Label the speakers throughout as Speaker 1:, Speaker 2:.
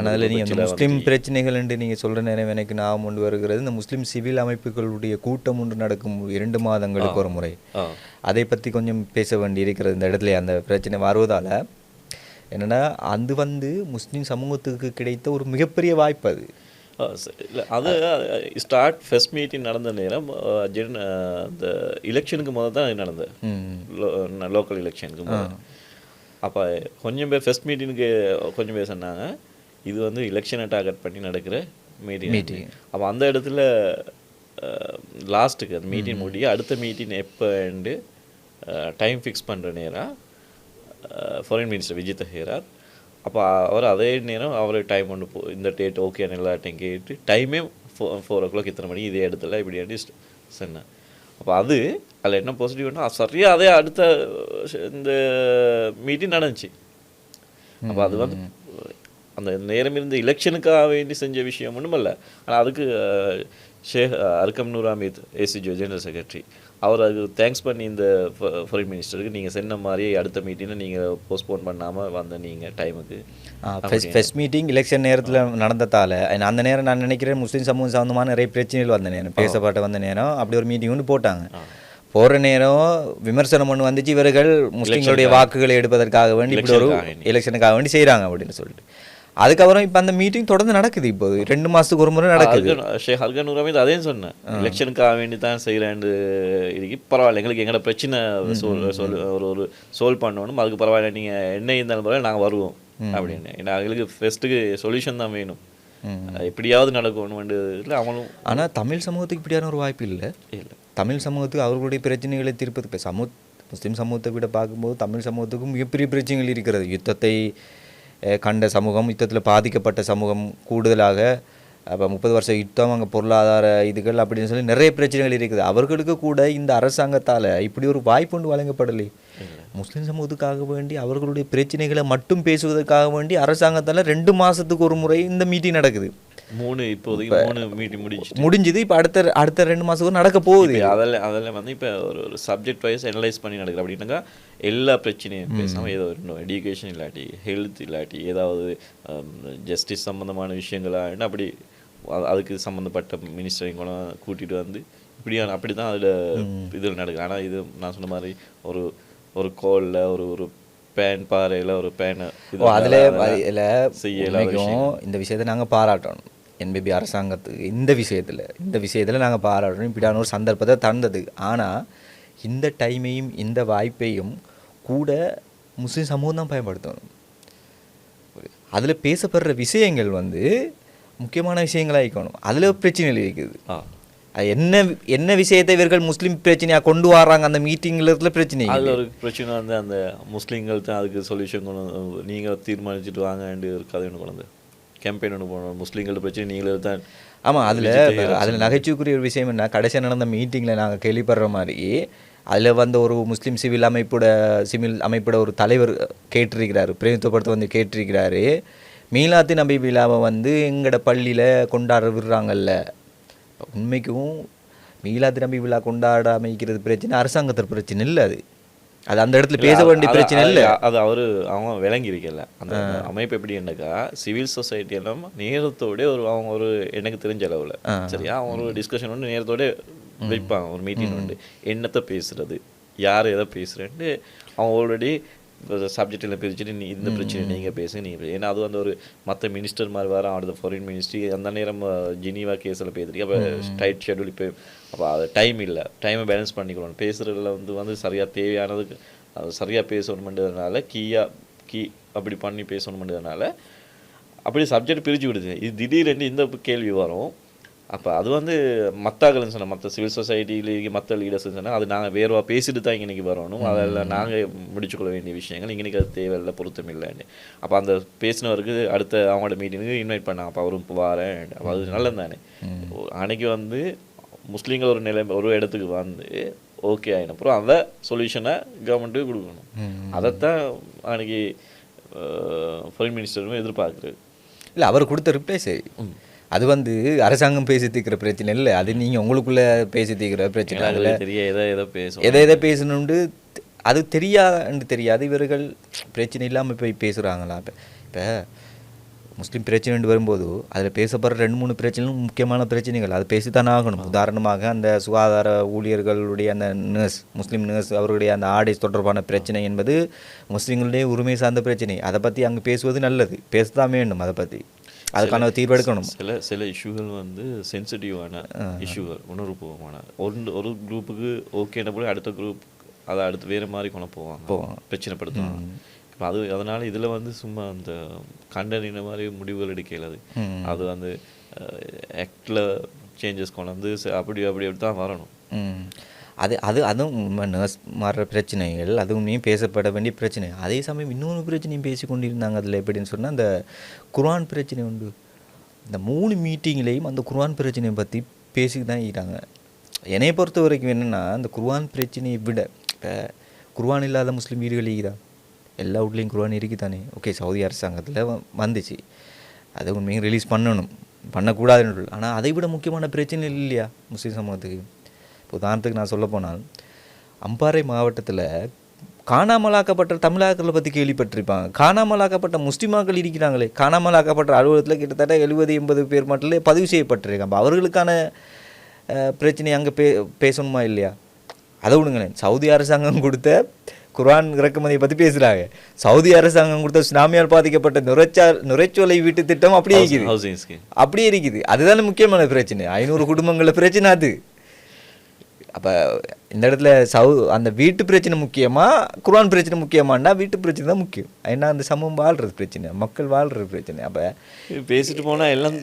Speaker 1: அதில் நீங்கள் அந்த முஸ்லீம் பிரச்சனைகள் என்று நீங்கள் சொல்கிற நேரம் எனக்கு ஞாபகம் கொண்டு வருகிறது. இந்த முஸ்லீம் சிவில் அமைப்புகளுடைய கூட்டம் ஒன்று நடக்கும் இரண்டு மாதங்களுக்கு ஒரு முறை அதை பற்றி கொஞ்சம் பேச வேண்டி இருக்கிறது இந்த இடத்துல அந்த பிரச்சனை வருவதால். என்னென்னா அது வந்து முஸ்லீம் சமூகத்துக்கு கிடைத்த ஒரு மிகப்பெரிய வாய்ப்பு அது.
Speaker 2: இல்ல அது ஸ்டார்ட் ஃபர்ஸ்ட் மீட்டிங் நடந்த நேரம் ஜென் அந்த எலெக்ஷனுக்கு முதல் தான் நடந்தது. லோக்கல் எலெக்ஷனுக்கு முதல் அப்போ கொஞ்சம் பேர் ஃபர்ஸ்ட் மீட்டிங்க்கு கொஞ்சம் பேர் சொன்னாங்க. இது வந்து எலெக்ஷனை டார்கெட் பண்ணி நடக்கிற மீட்டிங் மீட்டிங் அப்போ அந்த இடத்துல லாஸ்ட்டுக்கு அந்த மீட்டிங் முடிய அடுத்த மீட்டிங் எப்போண்டு டைம் ஃபிக்ஸ் பண்ணுற நேரம் ஃபாரின் மினிஸ்டர் விஜித் ஹேரார் அப்போ அவர் அதே நேரம் அவர் டைம் கொண்டு போ இந்த டேட் ஓகே எல்லாட்டையும் கேட்டு டைமே ஃபோ ஃபோர் ஓ கிளாக் இத்தனை மணி இதே இடத்துல இப்படி சொன்னேன் அப்போ அது அதில் என்ன பாசிட்டிவ்னா சரியாக அதே அடுத்த இந்த மீட்டிங் நடந்துச்சு. அப்போ அது வந்து அந்த நேரம் இருந்த எலெக்ஷனுக்காக வேண்டி செஞ்ச விஷயம் ஒன்றும் இல்லை ஆனால் அதுக்கு ஷேக் அர்கம் நூர் அமீத் ஏசிஜோ ஜெனரல் செக்ரட்டரி அவர் அதுக்கு தேங்க்ஸ் பண்ணி இந்த ஃபாரின் மினிஸ்டருக்கு நீங்கள் சொன்ன மாதிரி அடுத்த மீட்டிங்கை நீங்கள் போஸ்ட்போன் பண்ணாமல் வந்த நீங்கள் டைமுக்கு
Speaker 1: ஃபெஸ்ட் மீட்டிங் எலெக்ஷன் நேரத்தில் நடந்ததால் அந்த நேரம் நான் நினைக்கிறேன் முஸ்லீம் சமூகம் சம்மந்தமான நிறைய பிரச்சனைகள் வந்த நேரம். பேசப்பட்ட வந்த நேரம் அப்படி ஒரு மீட்டிங் ஒன்று போட்டாங்க. போகிற நேரம் விமர்சனம் ஒன்று வந்துச்சு இவர்கள் முஸ்லீம்களுடைய வாக்குகளை எடுப்பதற்காக வேண்டி இப்படி ஒரு எலெக்ஷனுக்காக வேண்டி. செய்கிறாங்க அப்படின்னு சொல்லிட்டு. அதுக்கப்புறம் இப்போ அந்த மீட்டிங் தொடர்ந்து நடக்குது இப்போ. ரெண்டு மாதத்துக்கு ஒரு முறை நடக்குது.
Speaker 2: ஷேக் நூர் அமீத் அதையும் சொன்னேன். எலெக்ஷனுக்காக வேண்டி தான் செய்கிறேன்னு இருக்கு. பரவாயில்ல எங்களுக்கு எங்களோட பிரச்சனை சொல் சொல் ஒரு ஒரு சால்வ் பண்ணணும். அதுக்கு பரவாயில்ல நீங்கள் என்ன இருந்தாலும் பரவாயில்ல நாங்கள் வருவோம் அப்படின்னு. ஏன்னா எங்களுக்கு ஃபெஸ்ட்டுக்கு சொல்யூஷன் தான் வேணும். எப்படியாவது நடக்கணும் இல்லை அவங்களும்.
Speaker 1: ஆனால் தமிழ் சமூகத்துக்கு இப்படியான ஒரு வாய்ப்பு இல்லை.
Speaker 2: இல்லை.
Speaker 1: தமிழ் சமூகத்துக்கு அவர்களுடைய பிரச்சனைகளை தீர்ப்பதுக்கு சமூக முஸ்லீம் சமூகத்தை விட பார்க்கும்போது தமிழ் சமூகத்துக்கும் மிகப்பெரிய பிரச்சனைகள் இருக்கிறது. யுத்தத்தை கண்ட சமூகம் யுத்தத்தில் பாதிக்கப்பட்ட சமூகம் கூடுதலாக அப்போ முப்பது வருஷம் யுத்தம் அங்கே பொருளாதார இதுகள் அப்படின்னு சொல்லி நிறைய பிரச்சனைகள் இருக்குது. அவர்களுக்கு கூட இந்த அரசாங்கத்தால் இப்படி ஒரு வாய்ப்பு ஒன்று வழங்கப்படலை. முஸ்லீம் சமூகத்துக்காக வேண்டி அவர்களுடைய பிரச்சனைகளை மட்டும் பேசுவதற்காக வேண்டி அரசாங்கத்தால் ரெண்டு மாதத்துக்கு ஒரு முறை இந்த மீட்டிங் நடக்குது.
Speaker 2: மூணு இப்போதைக்கு மூணு மீட்டிங் முடிச்சு
Speaker 1: முடிஞ்சது இப்போ அடுத்த அடுத்த ரெண்டு மாதத்துக்கு நடக்க போகுது.
Speaker 2: அதில் அதில் வந்து இப்போ ஒரு ஒரு சப்ஜெக்ட் வைஸ் அனலைஸ் பண்ணி நடக்குது. அப்படின்னாக்கா எல்லா பிரச்சனையும் பேசாமல் ஏதோ இன்னும் எஜுகேஷன் இல்லாட்டி ஹெல்த் இல்லாட்டி ஏதாவது ஜஸ்டிஸ் சம்மந்தமான விஷயங்களான்னு அப்படி அ- அதுக்கு சம்மந்தப்பட்ட மினிஸ்டரையும் கூட கூட்டிகிட்டு வந்து இப்படியான அப்படி தான் அதில் இது நடக்குது. ஆனால் இது நான் சொன்ன மாதிரி ஒரு ஒரு கோலில் ஒரு ஒரு பேன் பாறையில் ஒரு பேனை
Speaker 1: அதில் இதில்
Speaker 2: செய்ய இயலாத
Speaker 1: உண்மைக்கும் இந்த விஷயத்தை நாங்கள் பாராட்டணும். என்பிபி அரசாங்கத்துக்கு இந்த விஷயத்தில் இந்த விஷயத்தில் நாங்கள் பாராட்டணும் இப்படியான ஒரு சந்தர்ப்பத்தை தந்தது. ஆனால் இந்த டைமையும் இந்த வாய்ப்பையும் கூட முஸ்லீம் சமூகம் தான் பயன்படுத்தணும். அதில் பேசப்படுற விஷயங்கள் வந்து முக்கியமான விஷயங்களாக இருக்கணும். அதில் பிரச்சனைகள் இருக்குது. என்ன என்ன விஷயத்தை இவர்கள் முஸ்லீம் பிரச்சனையாக கொண்டு வராங்க அந்த மீட்டிங்கில் இருக்கிற பிரச்சனை
Speaker 2: அதில் ஒரு பிரச்சனை வந்து அந்த முஸ்லீம்கள் தான் அதுக்கு சொல்யூஷன் கொண்டு நீங்கள் தீர்மானிச்சுட்டு வாங்கன்னு ஒரு கதை கொண்டு வந்து. கேம்பெயின் ஒன்று போனோம் முஸ்லீம்கள் பிரச்சனை நீங்களே தான்
Speaker 1: ஆமாம் அதில் அதில் நகைச்சுக்குரிய ஒரு விஷயம் என்ன? கடைசியாக நடந்த மீட்டிங்கில் நாங்கள் கேள்விப்படுற மாதிரி அதில் வந்த ஒரு முஸ்லீம் சிவில் அமைப்போட சிவில் அமைப்போட ஒரு தலைவர் கேட்டிருக்கிறாரு பிரதிநிதித்துவப்படுத்த வந்து கேட்டிருக்கிறாரு. மீலாத்தி நபி விழாவை வந்து எங்களோட பள்ளியில் கொண்டாட விடுறாங்கல்ல? உண்மைக்கும் மீலாத்தி நபி விழா கொண்டாட அமைக்கிறது பிரச்சனை அரசாங்கத்தில் பிரச்சனை இல்லை அது. அது அந்த இடத்துல பேச வேண்டிய பிரச்சனை இல்லை.
Speaker 2: அது அவரு அவங்க விளங்கி இருக்கல அந்த அமைப்பு எப்படி என்னக்கா சிவில் சொசைட்டி எல்லாம் நேரத்தோட ஒரு அவங்க ஒரு எனக்கு தெரிஞ்ச அளவுல. சரியா? அவங்க ஒரு டிஸ்கஷன் வந்து நேரத்தோட வைப்பாங்க ஒரு மீட்டிங் உண்டு. என்னத்தை பேசுறது? யார் எதை பேசுறேன்ட்டு அவங்க ஆல்ரெடி சப்ஜெக்டில் பிரிச்சுட்டு நீ இந்த பிரச்சனை நீங்கள் பேசுங்க நீங்கள் ஏன்னா அது வந்து ஒரு மற்ற மினிஸ்டர் மாதிரி வர அடுத்த ஃபாரின் மினிஸ்ட்ரி அந்த நேரம் ஜினிவா கேஸில் பேசுறீங்க அப்போ டைட் ஷெட்யூல் இப்போ அப்போ அது டைம் இல்லை. டைமை பேலன்ஸ் பண்ணிக்கணும். பேசுகிறதுல வந்து வந்து சரியாக தேவையானதுக்கு அது சரியாக பேசணுமென்றதுனால கீயா கீ அப்படி பண்ணி பேசணுமென்றதுனால அப்படி சப்ஜெக்ட் பிரித்து விடுது. இது திடீரென்று இந்த கேள்வி வரும். அப்போ அது வந்து மத்தாக்கள்னு சொன்ன மற்ற சிவில் சொசைட்டியிலேயே மற்ற லீடர்ஸ் சொன்னால் அது நாங்கள் வேறுவா பேசிட்டு தான் இன்னைக்கு வரணும். அதெல்லாம் நாங்கள் முடிச்சுக்கொள்ள வேண்டிய விஷயங்கள் இன்னைக்கு அது தேவையில்லை பொருத்தம் இல்லைன்னு. அப்போ அந்த பேசினவருக்கு அடுத்த அவங்களோட மீட்டிங்கு இன்வைட் பண்ணாங்க அப்போ அவரும் இப்போ வரேன். அப்போ அது நல்லது தானே? அன்னைக்கு வந்து முஸ்லீம்கள் ஒரு நிலை ஒரு இடத்துக்கு வந்து ஓகே ஆகின அப்புறம் அந்த சொல்யூஷனை கவர்மெண்ட்டுக்கு கொடுக்கணும். அதைத்தான் அன்னைக்கு ஃபாரின் மினிஸ்டரும் எதிர்பார்க்குறது
Speaker 1: இல்லை அவர் கொடுத்த ரிப்ளை சரி. அது வந்து அரசாங்கம் பேசி தீர்க்கிற பிரச்சனை இல்லை. அது நீங்கள் உங்களுக்குள்ள பேசி தீர்க்கிற பிரச்சனை அதில்.
Speaker 2: தெரிய எதை எதை பேசுவோம்
Speaker 1: எதை எதை பேசணுண்டு அது தெரியாதுன்னு தெரியாது. இவர்கள் பிரச்சனை இல்லாமல் போய் பேசுகிறாங்களா இப்போ இப்போ முஸ்லீம் பிரச்சனைன்னு வரும்போது அதில் பேசப்படுற ரெண்டு மூணு பிரச்சனைகளும் முக்கியமான பிரச்சனைகள். அது பேசித்தானே ஆகணும். உதாரணமாக அந்த சுகாதார ஊழியர்களுடைய அந்த நர்ஸ் முஸ்லீம் நர்ஸ் அவர்களுடைய அந்த ஆடை தொடர்பான பிரச்சனை என்பது முஸ்லீம்களுடைய உரிமை சார்ந்த பிரச்சனை. அதை பற்றி அங்கே பேசுவது நல்லது. பேசத்தான் வேண்டும். அதை பற்றி அதுக்கான தீர்வு எடுக்கணும்
Speaker 2: சில சில இஷ்யூகள் வந்து சென்சிட்டிவான இஷ்யூகள் உணர்வுபூர்வமான. ஒரு ஒரு குரூப்புக்கு ஓகேன போல அடுத்த குரூப் அதை அடுத்து வேறு மாதிரி கொண்டு போவாங்க. பிரச்சனைப்படுத்துவாங்க. இப்போ அது அதனால் இதில் வந்து சும்மா அந்த கண்டறின மாதிரி முடிவுகள் எடுக்கல அது. வந்து ஆக்டில் சேஞ்சஸ் கொண்டு வந்து அப்படி அப்படி அப்படி தான் வரணும்.
Speaker 1: அது அது அதுவும் நர்ஸ் மாறுற பிரச்சனைகள் அதுவுமே பேசப்பட வேண்டிய பிரச்சனை. அதே சமயம் இன்னொரு பிரச்சனையும் பேசி கொண்டிருந்தாங்க அதில் எப்படின்னு சொன்னால் அந்த குர்ஆன் பிரச்சனை உண்டு. இந்த மூணு மீட்டிங்லேயும் அந்த குர்ஆன் பிரச்சனையை பற்றி பேசி தான் இருக்கிறாங்க என்னை பொறுத்த வரைக்கும் என்னென்னா அந்த குர்ஆன் பிரச்சனையை விட இப்போ குர்ஆன் இல்லாத முஸ்லீம் வீடுகள் இருக்குதா? எல்லா வீட்லேயும் குர்ஆன் இருக்குதானே? ஓகே சவுதி அரசாங்கத்தில் வந்துச்சு. அதை உண்மையும் ரிலீஸ் பண்ணணும். பண்ணக்கூடாதுன்னு ஆனால் அதை விட முக்கியமான பிரச்சனை இல்லையா முஸ்லீம் சமூகத்துக்கு? உதாரணத்துக்கு நான் சொல்ல போனால் அம்பாறை மாவட்டத்தில் காணாமலாக்கப்பட்ட தமிழாக்களை பற்றி கேள்விப்பட்டிருப்பாங்க. காணாமலாக்கப்பட்ட முஸ்லிமாக்கள் இருக்கிறாங்களே. காணாமலாக்கப்பட்ட அலுவலகத்தில் கிட்டத்தட்ட எழுபது எண்பது பேர் மட்டும் பதிவு செய்யப்பட்டிருக்காங்க. அவர்களுக்கான பிரச்சனை அங்கே பே பேசணுமா இல்லையா? அதை விடுங்களேன். சவுதி அரசாங்கம் கொடுத்த குர்ஆன் இறக்குமதியை பற்றி பேசுகிறாங்க சவுதி அரசாங்கம் கொடுத்த சுனாமியால் பாதிக்கப்பட்ட நுரைச்சா நுரைச்சோலை வீட்டு திட்டம் அப்படியே இருக்குது. அப்படியே இருக்குது. அதுதானே முக்கியமான பிரச்சனை. ஐநூறு குடும்பங்கள பிரச்சனை அது. அப்போ இந்த இடத்துல சவு அந்த வீட்டு பிரச்சனை முக்கியமா குர்ஆன் பிரச்சனை முக்கியமானா வீட்டு பிரச்சனை தான் முக்கியம். ஏன்னா அந்த சமூகம் வாழ்றது பிரச்சனை மக்கள் வாழ்றது பிரச்சனை. அப்போ
Speaker 2: பேசிட்டு போனா எல்லாம்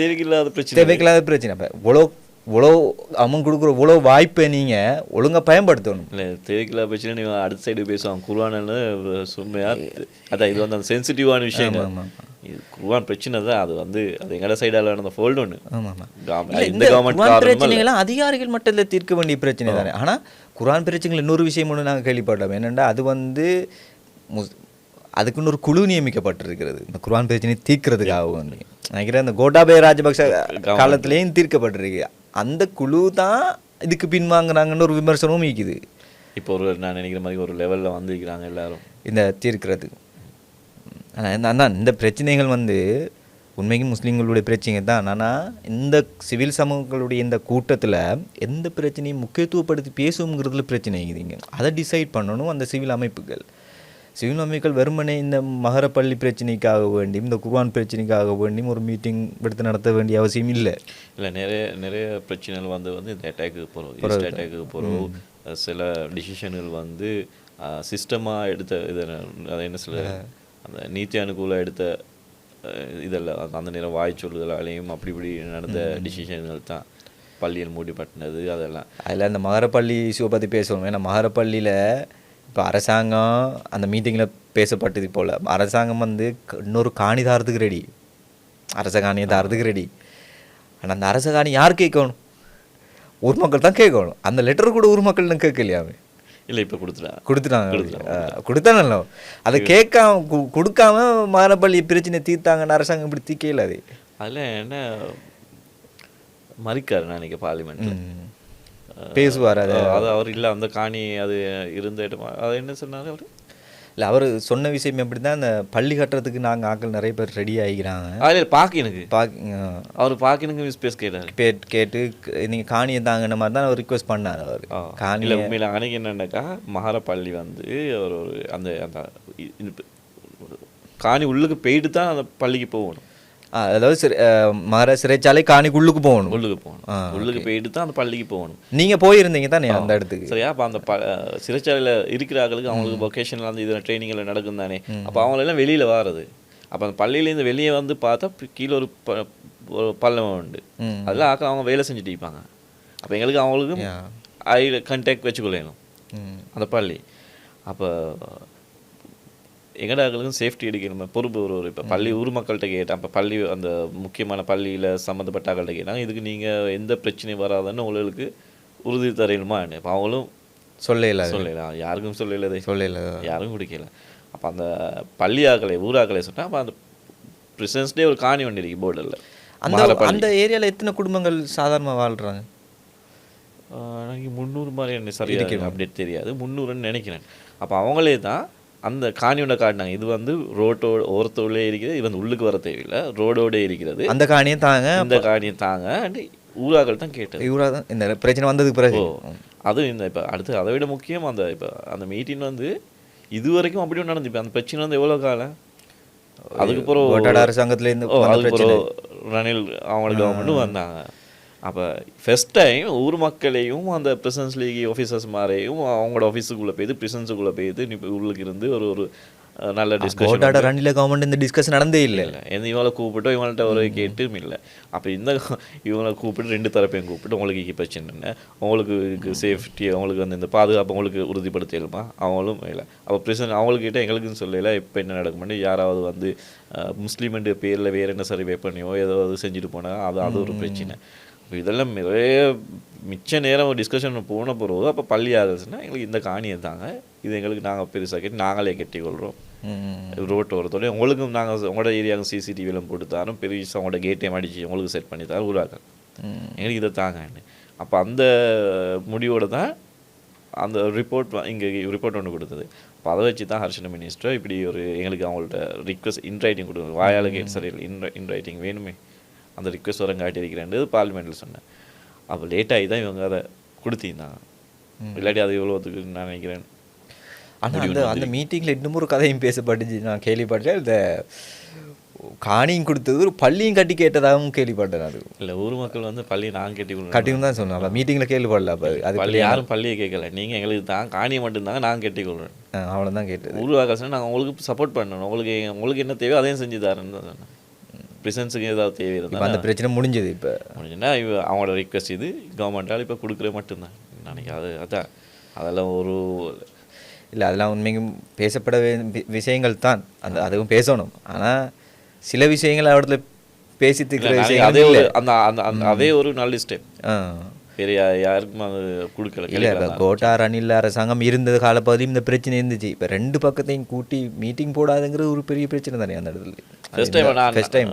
Speaker 2: தேவையில்லாத பிரச்சனை.
Speaker 1: தேவையில்லாத பிரச்சனை. அப்போ இவ்வளோ இவ்வளோ அவங்க கொடுக்குற இவ்வளோ வாய்ப்பை நீங்கள் ஒழுங்காக பயன்படுத்தணும்.
Speaker 2: இல்லை தேவையில்லாத பிரச்சனை நீ அடுத்த சைடு பேசுவாங்க குர்வான்னு சும்மையா அதான் இது வந்து அந்த சென்சிட்டிவான இது குர்வான் பிரச்சனை தான். அது வந்து அது எங்கட சைடால நடந்த ஃபோல்டு ஒன்று
Speaker 1: இல்ல,
Speaker 2: இந்த கவர்மெண்ட்
Speaker 1: பிரச்சனைகள்லாம் அதிகாரிகள் மட்டத்தில் தீர்க்க வேண்டிய பிரச்சனை தானே. ஆனால் குர்ஆன் பிரச்சனைகள் இன்னொரு விஷயம் ஒன்று நாங்கள் கேள்விப்பட்டோம். என்னென்னா அது வந்து அதுக்குன்னு ஒரு குழு நியமிக்கப்பட்டிருக்கிறது. இந்த குர்ஆன் பிரச்சனையை தீர்க்கிறதுக்காக நினைக்கிறேன் இந்த கோட்டாபய ராஜபக்ச காலத்திலேயும் தீர்க்கப்பட்டிருக்கு. அந்த குழு தான் இதுக்கு பின்வாங்குறாங்கன்னு ஒரு விமர்சனமும் இருக்குது.
Speaker 2: இப்போ ஒரு நான் நினைக்கிற மாதிரி ஒரு லெவல்ல வந்திருக்கிறாங்க எல்லாரும்.
Speaker 1: இந்த தீர்க்கிறது. ஆனால் அதான் இந்த பிரச்சனைகள் வந்து உண்மைக்கும் முஸ்லீம்களுடைய பிரச்சனை தான். ஆனால் இந்த சிவில் சமூகங்களுடைய இந்த கூட்டத்தில் எந்த பிரச்சனையும் முக்கியத்துவப்படுத்தி பேசுங்கிறதுல பிரச்சனை இருக்குதுங்க அதை டிசைட் பண்ணணும் அந்த சிவில் அமைப்புகள். சிவில் அமைப்புகள் வெறுமனே இந்த மகரப்பள்ளி பிரச்சனைக்காக வேண்டியும் இந்த குர்ஆன் பிரச்சனைக்காக வேண்டியும் ஒரு மீட்டிங் எடுத்து நடத்த வேண்டிய அவசியம் இல்லை.
Speaker 2: இல்லை நிறைய நிறைய பிரச்சனைகள் வந்து வந்து இந்த அட்டாக்கு போகிறோம் அட்டாக்கு போகிறோம் சில டிசிஷன்கள் வந்து சிஸ்டமாக எடுத்த இது என்ன சொல்ல அந்த நீதி அனுகூல எடுத்த இதெல்லாம் அந்த- நேரம் வாய் சொல்லுதலாலையும் அப்படி இப்படி நடந்த டிசிஷன்கள் தான் பள்ளியில் மூடிப்பட்டினது அதெல்லாம்.
Speaker 1: அதில் அந்த மகரப்பள்ளி இஷ்யூவை பற்றி பேசணும் ஏன்னா மகரப்பள்ளியில் இப்போ அரசாங்கம் அந்த மீட்டிங்கில் பேசப்பட்டது போல் அரசாங்கம் வந்து இன்னொரு காணி தாரத்துக்கு ரெடி அரச காணியை தாரத்துக்கு ரெடி ஆனால் அந்த அரச காணி யார் கேட்கணும்? ஊர் மக்கள் தான் கேட்கணும். அந்த லெட்டர் கூட ஊர் மக்கள் தான் கேட்கலையாமே?
Speaker 2: இல்லை இப்போ கொடுத்துட்டா
Speaker 1: கொடுத்துட்டாங்க. கொடுத்தானല്ലോ அதை கேட்காம கொடுக்காம மகரப்பள்ளி பிரச்சனை தீர்த்தாங்கன்னு அரசாங்கம் இப்படி தீர்க்கல அது?
Speaker 2: அதில் என்ன மறிக்காரு நான் நினைக்க பார்லிமெண்ட்டில்.
Speaker 1: பேசுவார் அது.
Speaker 2: அது அவர் இல்லை அந்த காணி அது இருந்த இடமா. அது என்ன சொன்னாரு அவர்?
Speaker 1: இல்லை அவர் சொன்ன விஷயம் எப்படி தான் அந்த பள்ளி கட்டுறதுக்கு நாங்கள் ஆட்கள் நிறைய பேர் ரெடி ஆகிக்கிறாங்க
Speaker 2: அதில் பாக்கினுக்கு
Speaker 1: பாக்
Speaker 2: அவர் பாக்கினுக்கு மிஸ் பேஸ் கேட்டார்.
Speaker 1: கேட் கேட்டு நீங்கள் காணியை தாங்கின மாதிரி தான் அவர் ரிக்வஸ்ட் பண்ணார் அவர். காணி
Speaker 2: இல்லை உண்மையில் அன்னைக்கு என்னன்னாக்கா மகாரப்பள்ளி வந்து ஒரு ஒரு அந்த அந்த காணி உள்ளுக்கு போயிட்டு தான் அந்த பள்ளிக்கு போகணும்.
Speaker 1: அதாவது சிறை மகர சிறைச்சாலை காணிக்கு உள்ளுக்கு போகணும்
Speaker 2: உள்ளுக்கு போகணும் உள்ளுக்கு போயிட்டு தான் அந்த பள்ளிக்கு போகணும்
Speaker 1: நீங்கள் போயிருந்தீங்க தானே அந்த இடத்துக்கு
Speaker 2: சரியா அப்போ அந்த ப சிறைச்சாலையில் இருக்கிறார்களுக்கு அவங்களுக்கு பொக்கேஷனில் அந்த இதில் ட்ரைனிங்கில் நடக்கும் தானே அப்போ அவங்களெல்லாம் வெளியில் வாரது அப்போ அந்த பள்ளியிலேருந்து வெளியே வந்து பார்த்தா கீழே ஒரு ப பள்ளம் உண்டு
Speaker 1: ம்.
Speaker 2: அதில் ஆக்க அவங்க வேலை செஞ்சுட்டு இருப்பாங்க அப்போ எங்களுக்கு அவங்களுக்கு. ஐ கண்டெக்ட் வச்சுக்கொள்ளணும். அந்த பள்ளி அப்போ எங்கடாக்களுக்கும் சேஃப்டி எடுக்கணும் பொறுப்பு ஒரு இப்போ பள்ளி ஊர் மக்கள்கிட்ட கேட்டேன் அப்போ பள்ளி அந்த முக்கியமான பள்ளியில் சம்மந்தப்பட்ட ஆக்கள்கிட்ட கேட்டாங்க இதுக்கு நீங்கள் எந்த பிரச்சனையும் வராதுன்னு உங்களுக்கு உறுதி தரையிலுமா இப்போ அவங்களும்
Speaker 1: சொல்லல.
Speaker 2: சொல்லலாம் யாருக்கும் சொல்லலை
Speaker 1: சொல்லல.
Speaker 2: யாரும் குடிக்கல அப்போ அந்த பள்ளி ஆக்களை ஊராக்களை சொன்னால் அப்போ அந்த பிரசிடன்ஸ் டே ஒரு காணி வண்டி இருக்கு போர்டில்
Speaker 1: அந்த அந்த ஏரியாவில் எத்தனை குடும்பங்கள் சாதாரணமாக வாழ்கிறாங்க
Speaker 2: எனக்கு முந்நூறு மாதிரி என்ன சரியாக அப்டேட் தெரியாது. முந்நூறுன்னு நினைக்கிறேன். அப்போ அவங்களே தான் அந்த காணியோட காட்டினாங்க இது வந்து ரோட்டோட ஓரத்தோடே இருக்கிறது இது வந்து உள்ளுக்கு வர தேவையில்லை ரோடோட இருக்கிறது.
Speaker 1: அந்த காணியை தாங்க.
Speaker 2: இந்த காணியை தாங்க. ஊராக்கள் தான் கேட்டது.
Speaker 1: இவரா தான் இந்த பிரச்சனை வந்ததுக்கு பிறகு.
Speaker 2: அது இந்த இப்போ அடுத்து அதை விட முக்கியம் அந்த இப்போ அந்த மீட்டிங் வந்து இது வரைக்கும் அப்படி நடந்து இப்போ அந்த பிரச்சனை வந்து எவ்வளோ காலம்? அதுக்கு பிறகு
Speaker 1: கோட்டாட அரசாங்கத்திலேருந்து
Speaker 2: ஓ
Speaker 1: வந்த
Speaker 2: அதுக்கு
Speaker 1: பிரச்சனை.
Speaker 2: பிறகு ரணில் அவங்களோட கவர்மெண்ட்டும் வந்தாங்க. அப்போ ஃபர்ஸ்ட் டைம் ஊர் மக்களையும் அந்த பிரசன்ஸ் லீக் ஆஃபீஸர்ஸ் மாதிரியும் அவங்களோட ஆஃபீஸுக்குள்ளே போயிது பிரசன்ஸுக்குள்ளே போயிது உள்ளுக்கு இருந்து ஒரு ஒரு நல்ல டிஸ்கஷன்
Speaker 1: ரணில கவர்மெண்ட் இந்த டிஸ்கஷன் நடந்தே இல்லை.
Speaker 2: இல்லை எந்த இவங்களை கூப்பிட்டு இவங்கள்ட்ட ஒரு கேட்டும் இல்லை. அப்போ இந்த இவங்களை கூப்பிட்டு ரெண்டு தரப்பையும் கூப்பிட்டு உங்களுக்கு பிரச்சனை என்ன உங்களுக்கு சேஃப்டி அவங்களுக்கு வந்து இந்த பாதுகாப்பு அவங்களுக்கு உறுதிப்படுத்தலுமா? அவங்களும் இல்லை. அப்போ பிரச்சனை அவங்களுக்கு கிட்ட எங்களுக்குன்னு சொல்லல. இப்போ என்ன நடக்கும்னு யாராவது வந்து அஹ், முஸ்லீம்ன்ற பேரில் வேறு என்ன சர்வே பண்ணியோ ஏதாவது செஞ்சுட்டு போனால் அது அது ஒரு பிரச்சனை. இதெல்லாம் நிறைய மிச்ச நேரம் டிஸ்கஷன் போன பிறகு அப்போ பள்ளி ஆகுதுன்னா எங்களுக்கு இந்த காணியை தாங்க. இது எங்களுக்கு நாங்கள் பெருசாக கட்டி நாங்களே கட்டிக்கொள்கிறோம். ரோட்டு வரத்தோட உங்களுக்கும் நாங்கள் உங்களோட ஏரியாவுக்கு சிசிடிவிலாம் போட்டு தரோம். பெரிய உங்களோட கேட்டையும் அடிச்சு உங்களுக்கு செட் பண்ணி தரோம் உருவாக்க
Speaker 1: ம்.
Speaker 2: எங்களுக்கு இதை தாங்கன்னு அப்போ அந்த முடிவோட தான் அந்த ரிப்போர்ட் இங்கே ரிப்போர்ட் ஒன்று கொடுத்தது. அப்போ அதை வச்சு தான் ஹர்ஷன மினிஸ்டர் இப்படி ஒரு எங்களுக்கு அவங்கள்ட்ட ரிக்வஸ்ட் இன் ரைட்டிங் கொடுக்கணும் வாயால் கேட்டு சரியில்லை இன் இன் ரைட்டிங் வேணுமே. அந்த ரிக்வஸ்ட் வரம் காட்டியிருக்கிறேன் பார்லிமெண்ட்டில் சொன்னேன். அப்போ லேட் ஆகி தான் இவங்க அதை கொடுத்திருந்தாங்க இல்லாட்டி அது எவ்வளோத்துக்கு நான் நினைக்கிறேன்.
Speaker 1: ஆனா அந்த அந்த மீட்டிங்கில் இன்னும் ஒரு கதையும் பேசப்பட்டுச்சு. நான் கேள்விப்பட்டேன். இந்த காணியும் கொடுத்தது ஒரு பள்ளியும் கட்டி கேட்டதாகவும் கேள்விப்பட்டேன் அது.
Speaker 2: இல்லை ஊர் மக்கள் வந்து பள்ளி நான் கட்டி
Speaker 1: கட்டியும் தான் அப்போ மீட்டிங்கில் கேள்விப்படல அப்போ. அது
Speaker 2: பள்ளி யாரும் பள்ளியை கேட்கல. நீங்கள் எங்களுக்கு தான் காணியை மட்டும்தாங்க நான் கட்டிக்கொள்கிறேன்
Speaker 1: அவ்வளோ தான் கேட்டது.
Speaker 2: உருவாக்க நாங்கள் உங்களுக்கு சப்போர்ட் பண்ணணும். உங்களுக்கு உங்களுக்கு என்ன தேவையோ அதையும் செஞ்சு தரேன்னு தான் சொன்னேன். ப்ரிசன்ஸுக்கு ஏதாவது தேவை இருந்தால்
Speaker 1: அந்த பிரச்சனை முடிஞ்சது இப்போ.
Speaker 2: முடிஞ்சுன்னா இவ அவங்களோட ரிக்வஸ்ட் இது கவர்மெண்ட்டால் இப்போ கொடுக்குற மட்டும்தான். நினைக்க அது அதான். அதெல்லாம் ஒரு
Speaker 1: இல்லை அதெல்லாம் உண்மைக்கும் பேசப்பட விஷயங்கள் தான். அந்த அதுவும் பேசணும். ஆனால் சில விஷயங்கள் இடத்துல பேசி
Speaker 2: அதே ஒரு அந்த அந்த அதே ஒரு நல்ல ஸ்டெப்
Speaker 1: ஆ
Speaker 2: வேறு யா- யாருக்கும் அது கொடுக்கல
Speaker 1: இல்லை இப்போ கோட்டா ரணில் அரசாங்கம் இருந்தது காலப்பகுதியும் இந்த பிரச்சனை இருந்துச்சு. இப்போ ரெண்டு பக்கத்தையும் கூட்டி மீட்டிங் போடாதுங்கிற ஒரு பெரிய பிரச்சனை தானே அந்த இடத்துல.
Speaker 2: ஃபர்ஸ்ட் டைம் நான்
Speaker 1: ஃபர்ஸ்ட் டைம்.